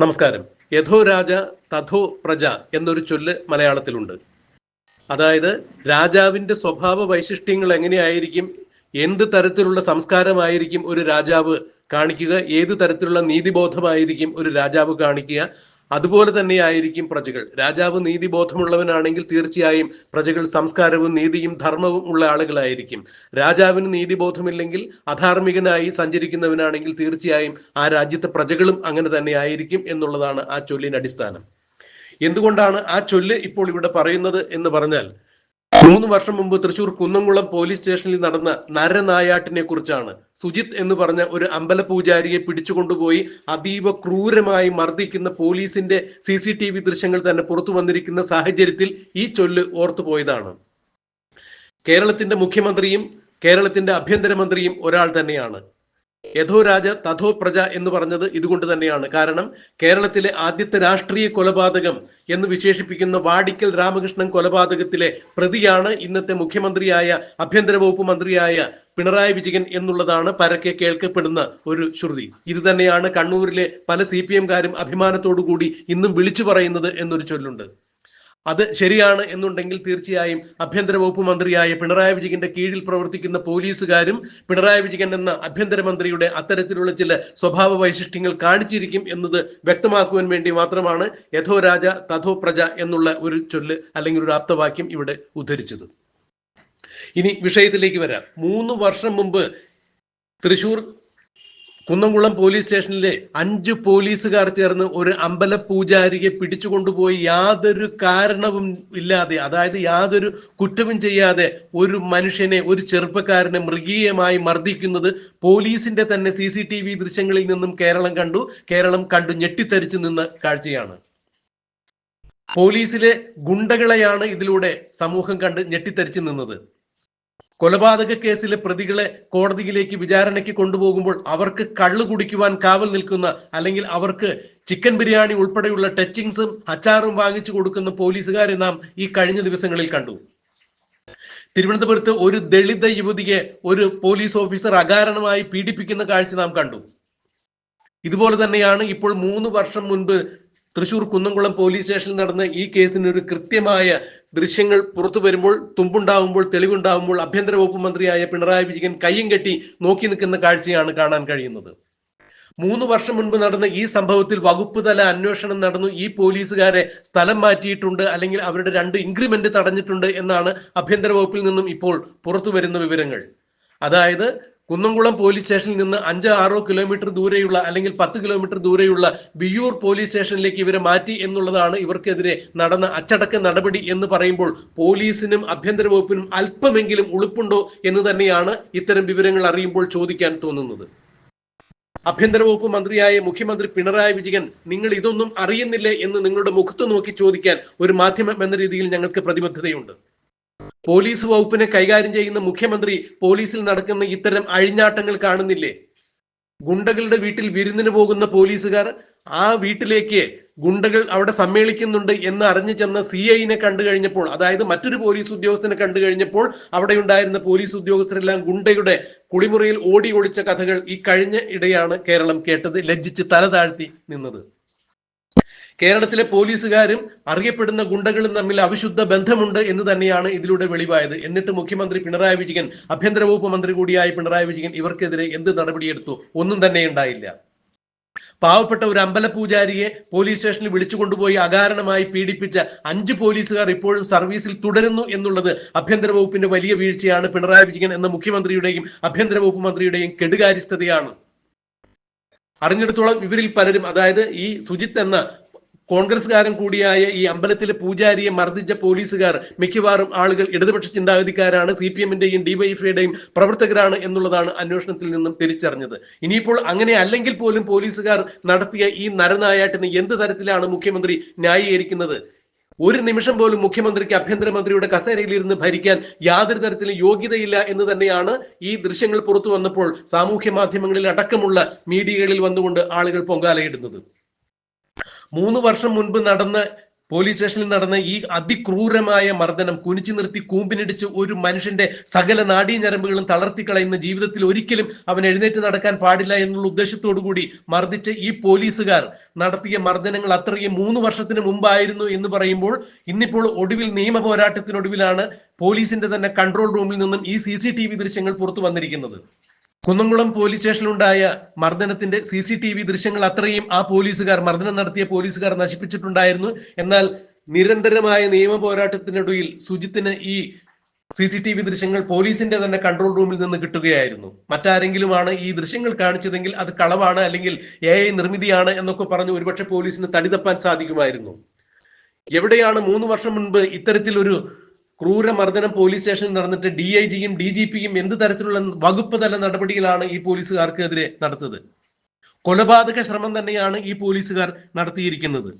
നമസ്കാരം. യഥോ രാജ തഥോ പ്രജ എന്നൊരു ചൊല്ല് മലയാളത്തിലുണ്ട്. അതായത് രാജാവിന്റെ സ്വഭാവ വൈശിഷ്ട്യങ്ങൾ എങ്ങനെയായിരിക്കും എന്ത് തരത്തിലുള്ള സംസ്കാരമായിരിക്കും ഒരു രാജാവ് കാണിക്കുക ഏത് തരത്തിലുള്ള നീതിബോധമായിരിക്കും ഒരു രാജാവ് കാണിക്കുക അതുപോലെ തന്നെയായിരിക്കും പ്രജകൾ. രാജാവ് നീതിബോധമുള്ളവനാണെങ്കിൽ തീർച്ചയായും പ്രജകൾ സംസ്കാരവും നീതിയും ധർമ്മവും ഉള്ള ആളുകളായിരിക്കും. രാജാവിന് നീതിബോധമില്ലെങ്കിൽ അധാർമികനായി സഞ്ചരിക്കുന്നവനാണെങ്കിൽ തീർച്ചയായും ആ രാജ്യത്തെ പ്രജകളും അങ്ങനെ തന്നെ ആയിരിക്കും എന്നുള്ളതാണ് ആ ചൊല്ലിന് അടിസ്ഥാനം. എന്തുകൊണ്ടാണ് ആ ചൊല്ല് ഇപ്പോൾ ഇവിടെ പറയുന്നത് എന്ന് പറഞ്ഞാൽ മൂന്ന് വർഷം മുമ്പ് തൃശൂർ കുന്നംകുളം പോലീസ് സ്റ്റേഷനിൽ നടന്ന നരനായാട്ടിനെ കുറിച്ചാണ്. സുജിത് എന്ന് പറഞ്ഞ ഒരു അമ്പല പൂജാരിയെ പിടിച്ചുകൊണ്ടുപോയി അതീവ ക്രൂരമായി മർദ്ദിക്കുന്ന പോലീസിന്റെ സി സി ടി വി ദൃശ്യങ്ങൾ തന്നെ പുറത്തു വന്നിരിക്കുന്ന സാഹചര്യത്തിൽ ഈ ചൊല്ല് ഓർത്തുപോയതാണ് കേരളത്തിന്റെ മുഖ്യമന്ത്രിയും കേരളത്തിന്റെ ആഭ്യന്തരമന്ത്രിയും ഒരാൾ തന്നെയാണ്. യഥോ രാജ തഥോ പ്രജ എന്ന് പറഞ്ഞത് ഇതുകൊണ്ട് തന്നെയാണ്. കാരണം കേരളത്തിലെ ആദ്യത്തെ രാഷ്ട്രീയ കൊലപാതകം എന്ന് വിശേഷിപ്പിക്കുന്ന വാടിക്കൽ രാമകൃഷ്ണൻ കൊലപാതകത്തിലെ പ്രതിയാണ് ഇന്നത്തെ മുഖ്യമന്ത്രിയായ ആഭ്യന്തര വകുപ്പ് മന്ത്രിയായ പിണറായി വിജയൻ എന്നുള്ളതാണ് പരക്കെ കേൾക്കപ്പെടുന്ന ഒരു ശ്രുതി. ഇത് തന്നെയാണ് കണ്ണൂരിലെ പല സി പി എംകാരും അഭിമാനത്തോടു കൂടി ഇന്നും വിളിച്ചു പറയുന്നത് എന്നൊരു ചൊല്ലുണ്ട്. അത് ശരിയാണ് എന്നുണ്ടെങ്കിൽ തീർച്ചയായും ആഭ്യന്തര വകുപ്പ് മന്ത്രിയായ പിണറായി വിജയന്റെ കീഴിൽ പ്രവർത്തിക്കുന്ന പോലീസുകാരും പിണറായി വിജയൻ എന്ന ആഭ്യന്തരമന്ത്രിയുടെ അത്തരത്തിലുള്ള ചില സ്വഭാവ വൈശിഷ്ട്യങ്ങൾ കാണിച്ചിരിക്കും എന്നത് വ്യക്തമാക്കുവാൻ വേണ്ടി മാത്രമാണ് യഥോ രാജ തഥോ പ്രജ എന്നുള്ള ഒരു ചൊല്ല് അല്ലെങ്കിൽ ഒരു ആപ്തവാക്യം ഇവിടെ ഉദ്ധരിച്ചത്. ഇനി വിഷയത്തിലേക്ക് വരാം. മൂന്ന് വർഷം മുമ്പ് തൃശൂർ കുന്നംകുളം പോലീസ് സ്റ്റേഷനിലെ അഞ്ച് പോലീസുകാർ ചേർന്ന് ഒരു അമ്പല പൂജാരിയെ പിടിച്ചുകൊണ്ടുപോയി യാതൊരു കാരണവും ഇല്ലാതെ അതായത് യാതൊരു കുറ്റവും ചെയ്യാതെ ഒരു മനുഷ്യനെ ഒരു ചെറുപ്പക്കാരനെ മൃഗീയമായി മർദ്ദിക്കുന്നത് പോലീസിന്റെ തന്നെ സി സി ടി വി ദൃശ്യങ്ങളിൽ നിന്നും കേരളം കണ്ടു. കേരളം കണ്ടു ഞെട്ടിത്തരിച്ചു നിന്ന കാഴ്ചയാണ്. പോലീസിലെ ഗുണ്ടകളെയാണ് ഇതിലൂടെ സമൂഹം കണ്ട് ഞെട്ടിത്തരിച്ചു നിന്നത്. കൊലപാതക കേസിലെ പ്രതികളെ കോടതിയിലേക്ക് വിചാരണയ്ക്ക് കൊണ്ടുപോകുമ്പോൾ അവർക്ക് കള്ളു കുടിക്കുവാൻ കാവൽ നിൽക്കുന്ന അല്ലെങ്കിൽ അവർക്ക് ചിക്കൻ ബിരിയാണി ഉൾപ്പെടെയുള്ള ടച്ചിങ്സും അച്ചാറും വാങ്ങിച്ചു കൊടുക്കുന്ന പോലീസുകാരെ നാം ഈ കഴിഞ്ഞ ദിവസങ്ങളിൽ കണ്ടു. തിരുവനന്തപുരത്ത് ഒരു ദളിത യുവതിയെ ഒരു പോലീസ് ഓഫീസർ അകാരണമായി പീഡിപ്പിക്കുന്ന കാഴ്ച നാം കണ്ടു. ഇതുപോലെ തന്നെയാണ് ഇപ്പോൾ മൂന്ന് വർഷം മുൻപ് തൃശൂർ കുന്നംകുളം പോലീസ് സ്റ്റേഷനിൽ നടന്ന ഈ കേസിന് ഒരു കൃത്യമായ ദൃശ്യങ്ങൾ പുറത്തു വരുമ്പോൾ തുമ്പുണ്ടാവുമ്പോൾ തെളിവുണ്ടാവുമ്പോൾ ആഭ്യന്തര വകുപ്പ് മന്ത്രിയായ പിണറായി വിജയൻ കയ്യും കെട്ടി നോക്കി നിൽക്കുന്ന കാഴ്ചയാണ് കാണാൻ കഴിയുന്നത്. മൂന്ന് വർഷം മുൻപ് നടന്ന ഈ സംഭവത്തിൽ വകുപ്പ് തല അന്വേഷണം നടന്നു. ഈ പോലീസുകാരെ സ്ഥലം മാറ്റിയിട്ടുണ്ട് അല്ലെങ്കിൽ അവരുടെ രണ്ട് ഇൻക്രിമെന്റ് തടഞ്ഞിട്ടുണ്ട് എന്നാണ് ആഭ്യന്തര വകുപ്പിൽ നിന്നും ഇപ്പോൾ പുറത്തു വരുന്ന വിവരങ്ങൾ. അതായത് കുന്നംകുളം പോലീസ് സ്റ്റേഷനിൽ നിന്ന് അഞ്ചോ ആറോ കിലോമീറ്റർ ദൂരെയുള്ള അല്ലെങ്കിൽ പത്ത് കിലോമീറ്റർ ദൂരെയുള്ള ബിയൂർ പോലീസ് സ്റ്റേഷനിലേക്ക് ഇവരെ മാറ്റി എന്നുള്ളതാണ് ഇവർക്കെതിരെ നടന്ന അച്ചടക്ക നടപടി എന്ന് പറയുമ്പോൾ പോലീസിനും ആഭ്യന്തര വകുപ്പിനും അല്പമെങ്കിലും ഉളുപ്പുണ്ടോ എന്ന് തന്നെയാണ് ഇത്തരം വിവരങ്ങൾ അറിയുമ്പോൾ ചോദിക്കാൻ തോന്നുന്നത്. ആഭ്യന്തര വകുപ്പ് മന്ത്രിയായ മുഖ്യമന്ത്രി പിണറായി വിജയൻ നിങ്ങൾ ഇതൊന്നും അറിയുന്നില്ലേ? എന്ന് നിങ്ങളുടെ മുഖത്ത് നോക്കി ചോദിക്കാൻ ഒരു മാധ്യമം എന്ന രീതിയിൽ ഞങ്ങൾക്ക് പ്രതിബദ്ധതയുണ്ട്. പോലീസ് വകുപ്പിനെ കൈകാര്യം ചെയ്യുന്ന മുഖ്യമന്ത്രി പോലീസിൽ നടക്കുന്ന ഇത്തരം അഴിഞ്ഞാട്ടങ്ങൾ കാണുന്നില്ലേ? ഗുണ്ടകളുടെ വീട്ടിൽ വിരുന്നിന് പോകുന്ന പോലീസുകാർ ആ വീട്ടിലേക്ക് ഗുണ്ടകൾ അവിടെ സമ്മേളിക്കുന്നുണ്ട് എന്ന് അറിഞ്ഞു ചെന്ന സി ഐനെ കണ്ടു കഴിഞ്ഞപ്പോൾ അതായത് മറ്റൊരു പോലീസ് ഉദ്യോഗസ്ഥനെ കണ്ടു കഴിഞ്ഞപ്പോൾ അവിടെ ഉണ്ടായിരുന്ന പോലീസ് ഉദ്യോഗസ്ഥരെല്ലാം ഗുണ്ടയുടെ കുളിമുറിയിൽ ഓടി ഒളിച്ച കഥകൾ ഈ കഴിഞ്ഞ ഇടയാണ് കേരളം കേട്ടത് ലജ്ജിച്ച് തല താഴ്ത്തി നിന്നത്. കേരളത്തിലെ പോലീസുകാരും അറിയപ്പെടുന്ന ഗുണ്ടകളും തമ്മിൽ അവിശുദ്ധ ബന്ധമുണ്ട് എന്ന് തന്നെയാണ് ഇതിലൂടെ വെളിവായത്. എന്നിട്ട് മുഖ്യമന്ത്രി പിണറായി വിജയൻ ആഭ്യന്തര വകുപ്പ് മന്ത്രി കൂടിയായ പിണറായി വിജയൻ ഇവർക്കെതിരെ എന്ത് നടപടിയെടുത്തു? ഒന്നും തന്നെ ഉണ്ടായില്ല. പാവപ്പെട്ട ഒരു അമ്പല പൂജാരിയെ പോലീസ് സ്റ്റേഷനിൽ വിളിച്ചു കൊണ്ടുപോയി അകാരണമായി പീഡിപ്പിച്ച അഞ്ച് പോലീസുകാർ ഇപ്പോഴും സർവീസിൽ തുടരുന്നു എന്നുള്ളത് ആഭ്യന്തര വകുപ്പിന്റെ വലിയ വീഴ്ചയാണ്. പിണറായി വിജയൻ എന്ന മുഖ്യമന്ത്രിയുടെയും ആഭ്യന്തര വകുപ്പ് മന്ത്രിയുടെയും കെടുകാര്യസ്ഥതയാണ്. അറിഞ്ഞിടത്തോളം ഇവരിൽ പലരും അതായത് ഈ സുജിത്ത് എന്ന കോൺഗ്രസ്സുകാരൻ കൂടിയായ ഈ അമ്പലത്തിലെ പൂജാരിയെ മർദ്ദിച്ച പോലീസുകാർ മിക്കവാറും ആളുകൾ ഇടതുപക്ഷ ചിന്താഗതിക്കാരാണ് സി പി എമ്മിന്റെയും ഡിവൈഎഫ്ഐയുടെയും പ്രവർത്തകരാണ് എന്നുള്ളതാണ് അന്വേഷണത്തിൽ നിന്നും തിരിച്ചറിഞ്ഞത്. ഇനിയിപ്പോൾ അങ്ങനെ അല്ലെങ്കിൽ പോലും പോലീസുകാർ നടത്തിയ ഈ നരനായാട്ടിന് എന്ത് തരത്തിലാണ് മുഖ്യമന്ത്രി ന്യായീകരിക്കുന്നത്? ഒരു നിമിഷം പോലും മുഖ്യമന്ത്രിക്ക് ആഭ്യന്തരമന്ത്രിയുടെ കസേരയിൽ ഇരുന്ന് ഭരിക്കാൻ യാതൊരു തരത്തിലും യോഗ്യതയില്ല എന്ന് തന്നെയാണ് ഈ ദൃശ്യങ്ങൾ പുറത്തു വന്നപ്പോൾ സാമൂഹ്യ മാധ്യമങ്ങളിൽ അടക്കമുള്ള മീഡിയകളിൽ വന്നുകൊണ്ട് ആളുകൾ പൊങ്കാലയിടുന്നത്. മൂന്ന് വർഷം മുൻപ് നടന്ന പോലീസ് സ്റ്റേഷനിൽ നടന്ന ഈ അതിക്രൂരമായ മർദ്ദനം കുനിച്ചു നിർത്തി കൂമ്പിനിടിച്ച് ഒരു മനുഷ്യന്റെ സകല നാഡീഞരമ്പുകളും തളർത്തിക്കളയുന്ന ജീവിതത്തിൽ ഒരിക്കലും അവൻ എഴുന്നേറ്റ് നടക്കാൻ പാടില്ല എന്നുള്ള ഉദ്ദേശത്തോടു കൂടി മർദ്ദിച്ച ഈ പോലീസുകാർ നടത്തിയ മർദ്ദനങ്ങൾ അത്രയും മൂന്ന് വർഷത്തിന് മുമ്പായിരുന്നു എന്ന് പറയുമ്പോൾ ഇന്നിപ്പോൾ ഒടുവിൽ നിയമ പോരാട്ടത്തിനൊടുവിലാണ് പോലീസിന്റെ തന്നെ കൺട്രോൾ റൂമിൽ നിന്നും ഈ സി ദൃശ്യങ്ങൾ പുറത്തു വന്നിരിക്കുന്നത്. കുന്നംകുളം പോലീസ് സ്റ്റേഷനിലുണ്ടായ മർദ്ദനത്തിന്റെ സി സി ടി വി ദൃശ്യങ്ങൾ അത്രയും ആ പോലീസുകാർ മർദ്ദനം നടത്തിയ പോലീസുകാർ നശിപ്പിച്ചിട്ടുണ്ടായിരുന്നു. എന്നാൽ നിരന്തരമായ നിയമ പോരാട്ടത്തിനൊടുവിൽ സുജിത്തിന് ഈ സി സി ടി വി ദൃശ്യങ്ങൾ പോലീസിന്റെ തന്നെ കൺട്രോൾ റൂമിൽ നിന്ന് കിട്ടുകയായിരുന്നു. മറ്റാരെങ്കിലുമാണ് ഈ ദൃശ്യങ്ങൾ കാണിച്ചതെങ്കിൽ അത് കളവാണ് അല്ലെങ്കിൽ എ ഐ നിർമ്മിതിയാണ് എന്നൊക്കെ പറഞ്ഞ് ഒരുപക്ഷെ പോലീസിന് തടിതപ്പാൻ സാധിക്കുമായിരുന്നു. എവിടെയാണ് മൂന്ന് വർഷം മുൻപ് ഇത്തരത്തിലൊരു ക്രൂരമർദ്ദനം പോലീസ് സ്റ്റേഷനിൽ നടന്നിട്ട് ഡി ഐ ജിയും ഡി ജി പിയും എന്ത് തരത്തിലുള്ള വകുപ്പ് തല നടപടികളാണ് ഈ പോലീസുകാർക്കെതിരെ നടത്തത്? കൊലപാതക ശ്രമം തന്നെയാണ് ഈ പോലീസുകാർ നടത്തിയിരിക്കുന്നത്.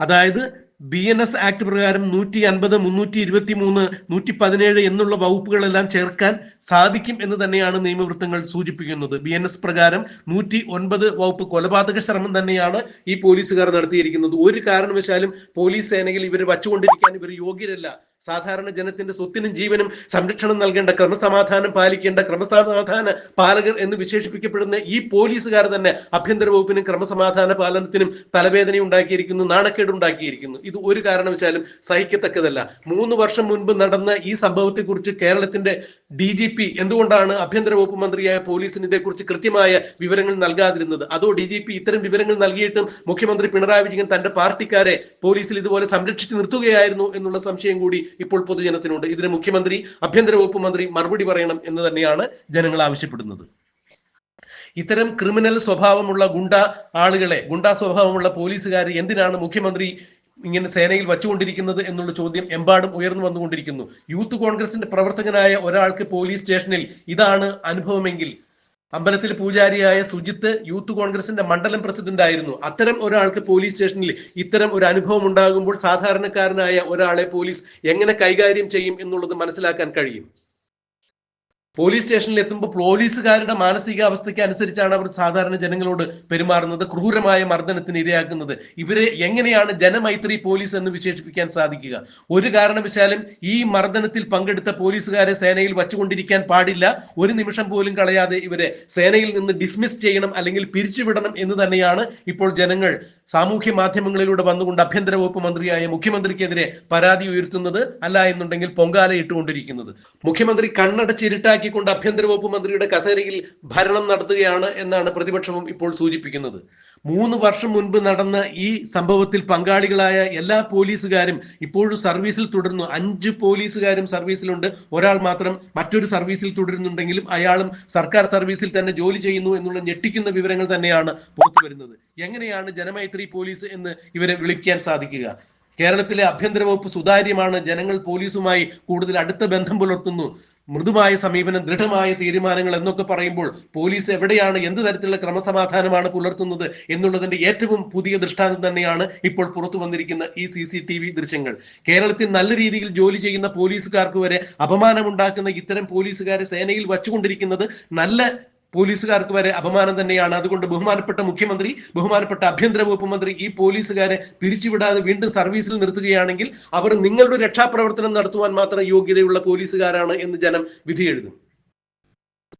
അതായത് ബി എൻ എസ് ആക്ട് പ്രകാരം നൂറ്റി അൻപത് മുന്നൂറ്റി ഇരുപത്തി മൂന്ന് നൂറ്റി പതിനേഴ് എന്നുള്ള വകുപ്പുകളെല്ലാം ചേർക്കാൻ സാധിക്കും എന്ന് തന്നെയാണ് നിയമവൃത്തങ്ങൾ സൂചിപ്പിക്കുന്നത്. ബി എൻ എസ് പ്രകാരം നൂറ്റി ഒൻപത് വകുപ്പ് കൊലപാതക ശ്രമം തന്നെയാണ് ഈ പോലീസുകാർ നടത്തിയിരിക്കുന്നത്. ഒരു കാരണവശാലും പോലീസ് സേനയിൽ ഇവർ വച്ചുകൊണ്ടിരിക്കാൻ ഇവർ യോഗ്യരല്ല. സാധാരണ ജനത്തിന്റെ സ്വത്തിനും ജീവനും സംരക്ഷണം നൽകേണ്ട ക്രമസമാധാനം പാലിക്കേണ്ട ക്രമസമാധാന പാലകർ എന്ന് വിശേഷിപ്പിക്കപ്പെടുന്ന ഈ പോലീസുകാർ തന്നെ ആഭ്യന്തര വകുപ്പിനും ക്രമസമാധാന പാലനത്തിനും തലവേദന ഉണ്ടാക്കിയിരിക്കുന്നു നാണക്കേട് ഉണ്ടാക്കിയിരിക്കുന്നു. ഇത് ഒരു കാരണവശാലും സഹിക്കത്തക്കതല്ല. മൂന്ന് വർഷം മുൻപ് നടന്ന ഈ സംഭവത്തെക്കുറിച്ച് കേരളത്തിന്റെ ഡി ജി പി എന്തുകൊണ്ടാണ് ആഭ്യന്തര വകുപ്പ് മന്ത്രിയായ പോലീസിന് ഇതേക്കുറിച്ച് കൃത്യമായ വിവരങ്ങൾ നൽകാതിരുന്നത്? അതോ ഡി ജി പി ഇത്തരം വിവരങ്ങൾ നൽകിയിട്ടും മുഖ്യമന്ത്രി പിണറായി വിജയൻ തന്റെ പാർട്ടിക്കാരെ പോലീസിൽ ഇതുപോലെ സംരക്ഷിച്ചു നിർത്തുകയായിരുന്നു എന്നുള്ള സംശയം കൂടി ഇപ്പോൾ പൊതുജനത്തിനുണ്ട് ഇതിന് മുഖ്യമന്ത്രി ആഭ്യന്തര വകുപ്പ് മന്ത്രി മറുപടി പറയണം എന്ന് തന്നെയാണ് ജനങ്ങൾ ആവശ്യപ്പെടുന്നത്. ഇത്തരം ക്രിമിനൽ സ്വഭാവമുള്ള ഗുണ്ട ആളുകളെ ഗുണ്ടാ സ്വഭാവമുള്ള പോലീസുകാർ എന്തിനാണ് മുഖ്യമന്ത്രി ഇങ്ങനെ സേനയിൽ വച്ചുകൊണ്ടിരിക്കുന്നത് എന്നുള്ള ചോദ്യം എമ്പാടും ഉയർന്നു വന്നുകൊണ്ടിരിക്കുന്നു. യൂത്ത് കോൺഗ്രസിന്റെ പ്രവർത്തകനായ ഒരാൾക്ക് പോലീസ് സ്റ്റേഷനിൽ ഇതാണ് അനുഭവമെങ്കിൽ അമ്പലത്തിൽ പൂജാരിയായ സുജിത്ത് യൂത്ത് കോൺഗ്രസിന്റെ മണ്ഡലം പ്രസിഡന്റ് ആയിരുന്നു. അത്തരം ഒരാൾക്ക് പോലീസ് സ്റ്റേഷനിൽ ഇത്തരം ഒരു അനുഭവം ഉണ്ടാകുമ്പോൾ സാധാരണക്കാരനായ ഒരാളെ പോലീസ് എങ്ങനെ കൈകാര്യം ചെയ്യും എന്നുള്ളത് മനസ്സിലാക്കാൻ കഴിയും. പോലീസ് സ്റ്റേഷനിൽ എത്തുമ്പോൾ പോലീസുകാരുടെ മാനസികാവസ്ഥയ്ക്ക് അനുസരിച്ചാണ് അവർ സാധാരണ ജനങ്ങളോട് പെരുമാറുന്നത് ക്രൂരമായ മർദ്ദനത്തിന് ഇരയാക്കുന്നത്. ഇവരെ എങ്ങനെയാണ് ജനമൈത്രി പോലീസ് എന്ന് വിശേഷിപ്പിക്കാൻ സാധിക്കുക? ഒരു കാരണവശാലും ഈ മർദ്ദനത്തിൽ പങ്കെടുത്ത പോലീസുകാരെ സേനയിൽ വച്ചുകൊണ്ടിരിക്കാൻ പാടില്ല. ഒരു നിമിഷം പോലും കളയാതെ ഇവരെ സേനയിൽ നിന്ന് ഡിസ്മിസ് ചെയ്യണം അല്ലെങ്കിൽ പിരിച്ചുവിടണം എന്ന് തന്നെയാണ് ഇപ്പോൾ ജനങ്ങൾ സാമൂഹ്യ മാധ്യമങ്ങളിലൂടെ വന്നുകൊണ്ട് ആഭ്യന്തര വകുപ്പ് മന്ത്രിയായ മുഖ്യമന്ത്രിക്കെതിരെ പരാതി ഉയർത്തുന്നത് അല്ല എന്നുണ്ടെങ്കിൽ പൊങ്കാല ഇട്ടുകൊണ്ടിരിക്കുന്നത്. മുഖ്യമന്ത്രി കണ്ണടച്ചിരുട്ടാക്കിക്കൊണ്ട് ആഭ്യന്തര വകുപ്പ് മന്ത്രിയുടെ കസേരയിൽ ഭരണം നടത്തുകയാണ് എന്നാണ് പ്രതിപക്ഷവും ഇപ്പോൾ സൂചിപ്പിക്കുന്നത്. മൂന്ന് വർഷം മുൻപ് നടന്ന ഈ സംഭവത്തിൽ പങ്കാളികളായ എല്ലാ പോലീസുകാരും ഇപ്പോഴും സർവീസിൽ തുടരുന്നു. അഞ്ച് പോലീസുകാരും സർവീസിലുണ്ട്. ഒരാൾ മാത്രം മറ്റൊരു സർവീസിൽ തുടരുന്നുണ്ടെങ്കിലും അയാളും സർക്കാർ സർവീസിൽ തന്നെ ജോലി ചെയ്യുന്നു എന്നുള്ള ഞെട്ടിക്കുന്ന വിവരങ്ങൾ തന്നെയാണ് പുറത്തു വരുന്നത്. എങ്ങനെയാണ് ജനമൈത്രി പോലീസ് എന്ന് ഇവരെ വിളിക്കാൻ സാധിക്കുക? കേരളത്തിലെ ആഭ്യന്തര വകുപ്പ് സുതാര്യമാണ്. ജനങ്ങൾ പോലീസുമായി കൂടുതൽ അടുത്ത ബന്ധം പുലർത്തുന്നു. മൃദുമായ സമീപനം ദൃഢമായ തീരുമാനങ്ങൾ എന്നൊക്കെ പറയുമ്പോൾ പോലീസ് എവിടെയാണ് എന്ത് തരത്തിലുള്ള ക്രമസമാധാനമാണ് പുലർത്തുന്നത് എന്നുള്ളതിന്റെ ഏറ്റവും പുതിയ ദൃഷ്ടാന്തം തന്നെയാണ് ഇപ്പോൾ പുറത്തു വന്നിരിക്കുന്ന ഈ സി സി ടി വി ദൃശ്യങ്ങൾ. കേരളത്തിൽ നല്ല രീതിയിൽ ജോലി ചെയ്യുന്ന പോലീസുകാർക്ക് വരെ അപമാനമുണ്ടാക്കുന്ന ഇത്തരം പോലീസുകാരെ സേനയിൽ വച്ചുകൊണ്ടിരിക്കുന്നത് നല്ല പോലീസുകാർക്ക് വരെ അപമാനം തന്നെയാണ്. അതുകൊണ്ട് ബഹുമാനപ്പെട്ട മുഖ്യമന്ത്രി ബഹുമാനപ്പെട്ട ആഭ്യന്തര വകുപ്പ് മന്ത്രി ഈ പോലീസുകാരെ പിരിച്ചുവിടാതെ വീണ്ടും സർവീസിൽ നിർത്തുകയാണെങ്കിൽ അവർ നിങ്ങളുടെ രക്ഷാപ്രവർത്തനം നടത്തുവാൻ മാത്രം യോഗ്യതയുള്ള പോലീസുകാരാണ് എന്ന് ജനം വിധി എഴുതും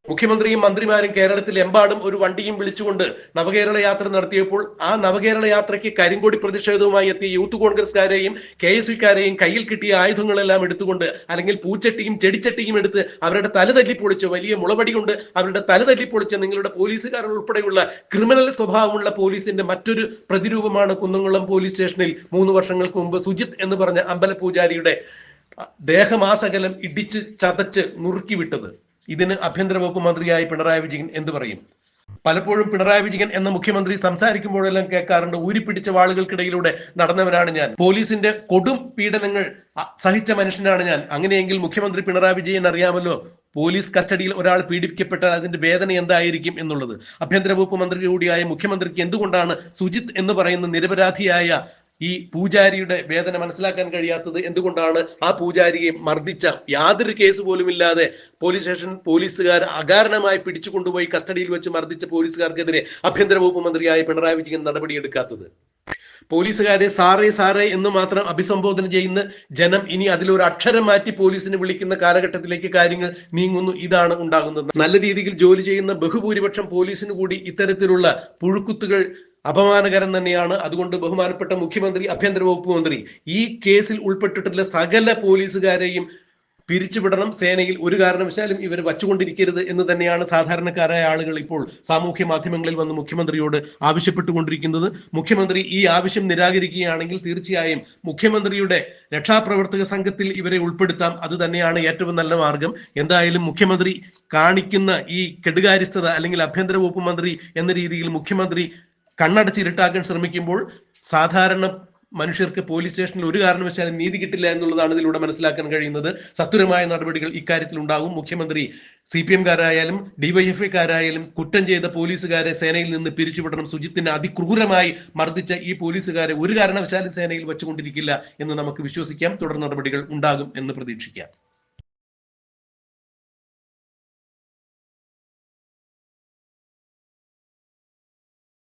മുഖ്യമന്ത്രിയും മന്ത്രിമാരും കേരളത്തിൽ എമ്പാടും ഒരു വണ്ടിയും വിളിച്ചുകൊണ്ട് നവകേരള യാത്ര നടത്തിയപ്പോൾ ആ നവകേരള യാത്രയ്ക്ക് കരിങ്കൊടി പ്രതിഷേധവുമായി എത്തിയ യൂത്ത് കോൺഗ്രസ്കാരെയും കെ എസ് യുക്കാരെയും കയ്യിൽ കിട്ടിയ ആയുധങ്ങളെല്ലാം എടുത്തുകൊണ്ട് അല്ലെങ്കിൽ പൂച്ചട്ടിയും ചെടിച്ചട്ടിയും എടുത്ത് അവരുടെ തല തല്ലിപ്പൊളിച്ച് വലിയ മുളപടി കൊണ്ട് അവരുടെ തല തല്ലിപ്പൊളിച്ച് നിങ്ങളുടെ പോലീസുകാരൻ ഉൾപ്പെടെയുള്ള ക്രിമിനൽ സ്വഭാവമുള്ള പോലീസിന്റെ മറ്റൊരു പ്രതിരൂപമാണ് കുന്നംകുളം പോലീസ് സ്റ്റേഷനിൽ മൂന്ന് വർഷങ്ങൾക്ക് മുമ്പ് സുജിത് എന്ന് പറഞ്ഞ അമ്പല പൂജാരിയുടെ ദേഹമാസകലം ഇടിച്ച് ചതച്ച് നുറുക്കി വിട്ടത്. ഇതിന് ആഭ്യന്തര വകുപ്പ് മന്ത്രിയായി പിണറായി വിജയൻ എന്ത് പറയും? പലപ്പോഴും പിണറായി വിജയൻ എന്ന മുഖ്യമന്ത്രി സംസാരിക്കുമ്പോഴെല്ലാം കേൾക്കാറുണ്ട് ഊരിപ്പിടിച്ച വാളുകൾക്കിടയിലൂടെ നടന്നവനാണ് ഞാൻ. പോലീസിന്റെ കൊടും പീഡനങ്ങൾ സഹിച്ച മനുഷ്യനാണ് ഞാൻ. അങ്ങനെയെങ്കിൽ മുഖ്യമന്ത്രി പിണറായി വിജയൻ അറിയാമല്ലോ പോലീസ് കസ്റ്റഡിയിൽ ഒരാൾ പീഡിപ്പിക്കപ്പെട്ടാൽ അതിന്റെ വേദന എന്തായിരിക്കും എന്നുള്ളത്. ആഭ്യന്തര വകുപ്പ് മന്ത്രി കൂടിയായ മുഖ്യമന്ത്രിക്ക് എന്തുകൊണ്ടാണ് സുജിത് എന്ന് പറയുന്ന നിരപരാധിയായ ഈ പൂജാരിയുടെ വേദന മനസ്സിലാക്കാൻ കഴിയാത്തത് എന്തുകൊണ്ടാണ്? ആ പൂജാരിയെ മർദ്ദിച്ച യാതൊരു കേസ് പോലും ഇല്ലാതെ പോലീസ് സ്റ്റേഷൻ പോലീസുകാർ അകാരണമായി പിടിച്ചു കൊണ്ടുപോയി കസ്റ്റഡിയിൽ വെച്ച് മർദ്ദിച്ച പോലീസുകാർക്കെതിരെ ആഭ്യന്തര വകുപ്പ് മന്ത്രിയായ പിണറായി വിജയൻ നടപടിയെടുക്കാത്തത് പോലീസുകാരെ സാറേ സാറേ എന്ന് മാത്രം അഭിസംബോധന ചെയ്യുന്ന ജനം ഇനി അതിലൊരു അക്ഷരം മാറ്റി പോലീസിനെ വിളിക്കുന്ന കാലഘട്ടത്തിലേക്ക് കാര്യങ്ങൾ നീങ്ങുന്നു. ഇതാണ് ഉണ്ടാകുന്നത്. നല്ല രീതിയിൽ ജോലി ചെയ്യുന്ന ബഹുഭൂരിപക്ഷം പോലീസിന് കൂടി ഇത്തരത്തിലുള്ള പുഴുക്കുത്തുകൾ അപമാനകരം തന്നെയാണ്. അതുകൊണ്ട് ബഹുമാനപ്പെട്ട മുഖ്യമന്ത്രി ആഭ്യന്തര വകുപ്പ് മന്ത്രി ഈ കേസിൽ ഉൾപ്പെട്ടിട്ടുള്ള സകല പോലീസുകാരെയും പിരിച്ചുവിടണം. സേനയിൽ ഒരു കാരണവശാലും ഇവർ വച്ചുകൊണ്ടിരിക്കരുത് എന്ന് തന്നെയാണ് സാധാരണക്കാരായ ആളുകൾ ഇപ്പോൾ സാമൂഹ്യ മാധ്യമങ്ങളിൽ വന്ന് മുഖ്യമന്ത്രിയോട് ആവശ്യപ്പെട്ടുകൊണ്ടിരിക്കുന്നത്. മുഖ്യമന്ത്രി ഈ ആവശ്യം നിരാകരിക്കുകയാണെങ്കിൽ തീർച്ചയായും മുഖ്യമന്ത്രിയുടെ രക്ഷാപ്രവർത്തക സംഘത്തിൽ ഇവരെ ഉൾപ്പെടുത്താം. അത് തന്നെയാണ് ഏറ്റവും നല്ല മാർഗം. എന്തായാലും മുഖ്യമന്ത്രി കാണിക്കുന്ന ഈ കെടുകാര്യസ്ഥത അല്ലെങ്കിൽ ആഭ്യന്തര വകുപ്പ് മന്ത്രി എന്ന രീതിയിൽ മുഖ്യമന്ത്രി കണ്ണടച്ച് ഇരുട്ടാക്കാൻ ശ്രമിക്കുമ്പോൾ സാധാരണ മനുഷ്യർക്ക് പോലീസ് സ്റ്റേഷനിൽ ഒരു കാരണവശാലും നീതി കിട്ടില്ല എന്നുള്ളതാണ് ഇതിലൂടെ മനസ്സിലാക്കാൻ കഴിയുന്നത്. സത്വരമായ നടപടികൾ ഇക്കാര്യത്തിൽ ഉണ്ടാകും. മുഖ്യമന്ത്രി സി പി എംകാരായാലും ഡിവൈഎഫ്ഐക്കാരായാലും കുറ്റം ചെയ്ത പോലീസുകാരെ സേനയിൽ നിന്ന് പിരിച്ചുവിടണം. സുജിത്തിനെ അതിക്രൂരമായി മർദ്ദിച്ച ഈ പോലീസുകാരെ ഒരു കാരണവശാലും സേനയിൽ വെച്ചുകൊണ്ടിരിക്കില്ല എന്ന് നമുക്ക് വിശ്വസിക്കാം. തുടർ നടപടികൾ ഉണ്ടാകും എന്ന് പ്രതീക്ഷിക്കാം.